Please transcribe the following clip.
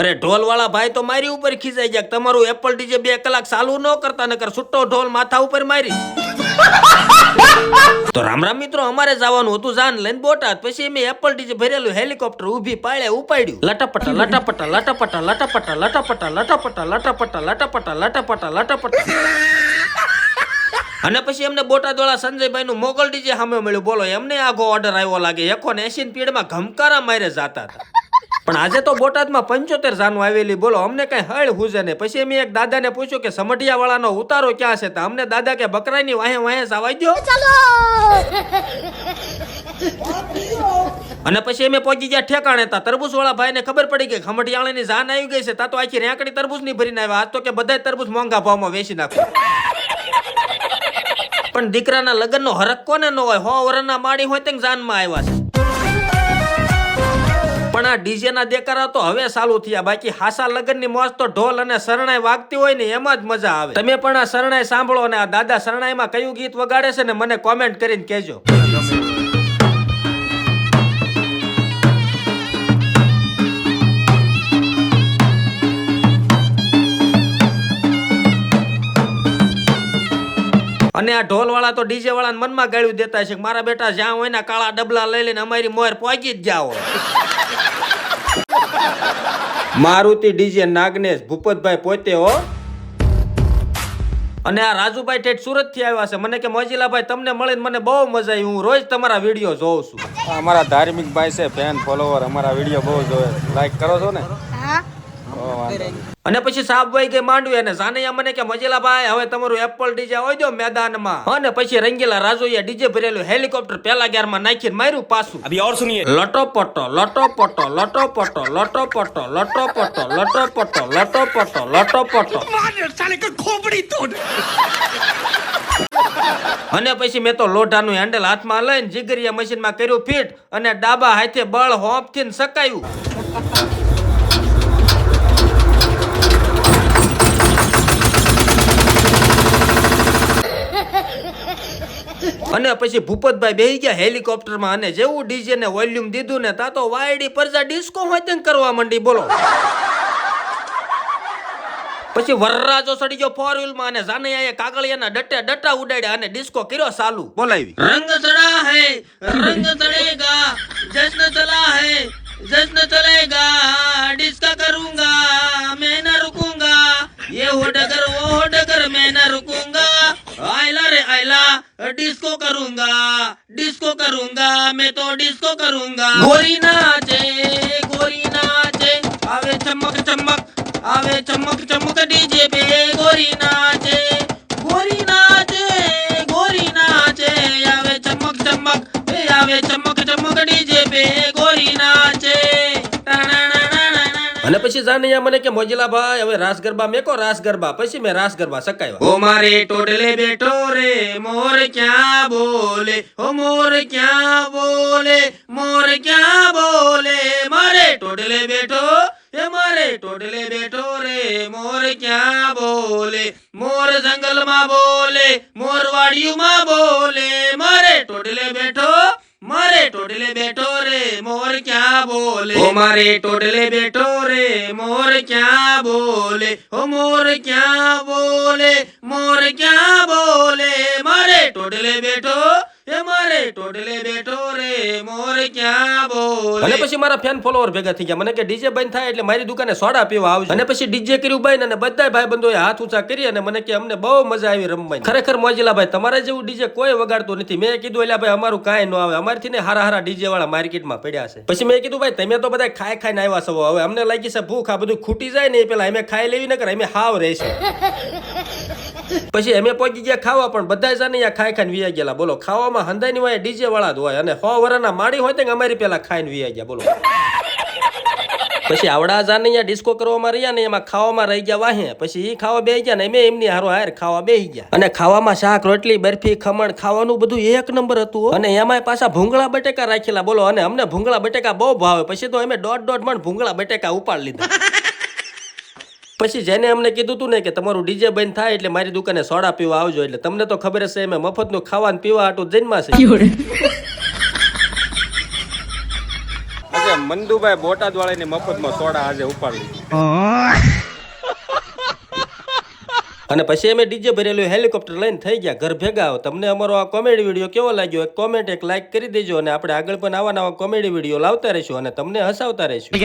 અરે ઢોલ વાળા ભાઈ તો મારી ઉપર ખીજાઈ ગયા તમારું એપલ ડીજે બે કલાક ચાલુ ન કરતા, નકર છૂટો ઢોલ માથા ઉપર મારી. તો રામ રામ મિત્રો, અમારે જવાનું હતું જાન લઈને બોટાદ. પછી મેં એપલ ડીજે ભરેલું, હેલિકોપ્ટર ઊભી પાળે ઉપાડ્યું. લટાપટા લટાપટા લટાપટા લટાપટા લટાપટા લટાપટા લટાપટા લટાપટા લટાપટા લટાપટા. અને પછી એમને બોટાદ વાળા સંજયભાઈ નું મોગલ ડીજે સામે મળ્યું. બોલો, એમને આગો ઓર્ડર આવ્યો લાગે. એકો ને એસી પીડમાં ઘમકારા મારે જાતા હતા. પણ આજે તો બોટાદમાં પંચોતેર જાનું આવેલી બોલો અમને કઈ હળ હુજે ને પછી મેં એક દાદાને પૂછ્યું કે સમઢિયા વાળાનો ઉતારો ક્યાં છે? તો અમને દાદા કે બકરાની વાહે વાહે સાવાઈ દો અને પછી અમે પહોંચી ગયા ઠેકાણે તા તરબૂચ વાળા ભાઈ ને ખબર પડી કે ખમટિયાળાની જાન આવી ગઈ છે. તા તો આખી રેંકડી તરબૂચની ભરીને આવ્યા. આજ તો કે બધા તરબૂચ મોંઘા ભાવમાં વેચી નાખો પણ દીકરાના લગ્નનો હરક કોને ન હોય? હો વરના માડી હોય તે જાનમાં આવ્યા છે. પણ આ ડીજે ના દેકારા તો હવે ચાલુ થયા. બાકી હાસા લગ્નની મોજ તો ઢોલ અને શરણાઈ વાગતી હોય ને એમાં જ મજા આવે. તમે પણ આ શરણાઈ સાંભળો અને આ દાદા શરણાઈમાં કયું ગીત વગાડે છે ને મને કોમેન્ટ કરીને કહેજો. અને આ ઢોલ વાળા તો ડીજે વાળા મનમાં ગાળ્યું દેતા છે મારા બેટા જ્યાં હોય ને કાળા ડબલા લઈ લઈને અમારી મોર પહોંચી જ જાઓ. મારુતિ, ડીજે, નાગનેશ, ભૂપતભાઈ પોતે હો. અને આ રાજુભાઈ ઠેઠ સુરતથી આવ્યા છે. મને કે મોજીલાભાઈ, તમને મળીને મને બહુ મજા આવી. હું રોજ તમારા વીડિયો જોઉં છું. અમારા ધાર્મિક ભાઈ છે ફેન ફોલોવર અમારા વીડિયો બહુ જોવે લાઈક કરો છો ને. અને પછી સાબભાઈ કે માંડવી અને સાનૈયા મને કે મજેલા ભાઈ હવે તમારું એપલ ડીજે હોય દો મેદાનમાં. અને પછી રંગીલા રાજોએ ડીજે ભરેલું હેલિકોપ્ટર પેલા ગેરમાં નાખીને માર્યું પાછું. અભી ઓર સુનિયે. લટો પટો લટો પટો લટો પટો લટો પટો લટો પટો લટો પટો લટો પટો લટો પટો ખોપડી તોડ અને પછી મેં તો લોઢાનું હેન્ડલ હાથમાં લઈને જીગરીયા મશીનમાં કર્યું ફિટ અને ડાબા હાથે બળ હોંપથી સકાયું. અને પછી ભૂપતભાઈ બેહી ગયા હેલિકોપ્ટરમાં અને જેવું ડીજે ને વોલ્યુમ દીધું ને તા તો વાયડી પરજા ડિસ્કો હોય હોજન કરવા માંડી બોલો. પછી વરરાજો સડી ગયો ફોર વ્હીલમાં અને જાનૈયાએ કાગળિયાના ડટે ડટા ઉડાડ્યા અને ડિસ્કો કર્યો સાલુ. બોલાવી. રંગ ચડા હે રંગ ચડેગા જશ્ન ચલા હે જશ્ન ચલેગા ડિસ્કા કરૂંગા મેં ના રુકુંગા યે હો ડગર વો હો ડગર મેં ના રુકુંગા. आयला रे आयला डिस्को करूंगा डिस्को करूंगा मैं तो डिस्को करूंगा गोरी नाचे પછી જાણ્યા મને કે, મોજીલા ભાઈ, હવે રાસ ગરબા મેકો, રાસ ગરબા. પછી મેં રાસ ગરબા સકાવ્યા ઓ મારે ટોડલે બેઠો રે, મોર ક્યાં બોલે? ઓ મોર ક્યાં બોલે? મોર ક્યાં બોલે? મારે ટોડલે બેઠો એ મારે ટોડલે બેઠો રે, મોર ક્યાં બોલે? મોર જંગલમાં બોલે, મોર વાડિયુંમાં બોલે. ટોડલે બેઠો રે મોર ક્યાં બોલે ઓ મારે ટોડલે બેઠો રે મોર ક્યાં બોલે ઓ મોર ક્યાં બોલે મોર ક્યાં બોલે મારે ટોડલે બેઠો એ મારે ટોડલે બેઠો રે મોર ક્યાં બોલે? અને પછી મારા ફેન ફોલોવર ભેગા થઈ ગયા. મને કે ડીજે બંધ થાય એટલે મારી દુકાને સોડા પીવા આવજો. અને પછી ડીજે કર્યું બંધ અને બધા ભાઈ બંધોએ હાથ ઊંચા કરી અને મને કે અમને બહુ મજા આવી રમવાની. ખરેખર મોજીલા ભાઈ તમારા જેવું ડીજે કોઈ વગાડતું નથી. મેં કીધું એટલે ભાઈ અમારું કાંઈ ન આવે. અમારથી ને હારા હારા ડીજે વાળા માર્કેટમાં પડ્યા છે. પછી મેં કીધું ભાઈ તમે તો બધા ખાઈ ખાઈને આવ્યા છો. હવે અમને લાગી છે ભૂખ આ બધું ખૂટી જાય ને એ પેલા અમે ખાઈ લેવી ન કરે અમે હાવ રહેશે. પછી અમે પહોંચી ગયા ખાવા, પણ બધા જાને અહીંયા ખાઈ ખાઈને વિયા ગયેલા. બોલો, ખાવામાં હંધાઈ હોય ડીજે વાળા જ હોય અને સો વરના માડી હોય તો અમારી પેલા ખાઈને વિયા ગયા. બોલો. પછી આવડા જાને અહીંયા ડિસ્કો કરવામાં રહ્યા ને એમાં ખાવામાં રહી ગયા વાહે. પછી એ ખાવા બે ગયા ને અમે એમની હારો હાર ખાવા બેહી ગયા. અને ખાવામાં શાક, રોટલી, બરફી, ખમણ ખાવાનું બધું એક નંબર હતું અને એમાં પાછા ભૂંગળા બટેકા રાખેલા. બોલો, અને અમને ભૂંગળા બટેકા બહુ ભાવે. પછી તો અમે દોઢ દોઢ મણ ભૂંગળા બટેકા ઉપાડ લીધા. પછી જેને અમને કીધું તું ને કે તમારું ડીજે બંધ થાય એટલે મારી દુકાને સોડા પીવા આવજો એટલે તમને તો ખબર હશે મફત મફતનું ખાવાનું પીવા આટું જન્મા છે અચ્છા મંદુભાઈ બોટાદ વાળાની મફતમાં સોડા આજે ઉપાડી અને પછી અમે ડીજે ભરેલું હેલિકોપ્ટર લઈને થઈ ગયા ઘર ભેગા તમને અમારો આ કોમેડી વીડિયો કેવો લાગ્યો એક કોમેન્ટ એક લાઈક કરી દેજો અને આપણે આગળ પણ આવા નવા કોમેડી વીડિયો લાવતા રહીશું અને તમને હસાવતા રહીશું.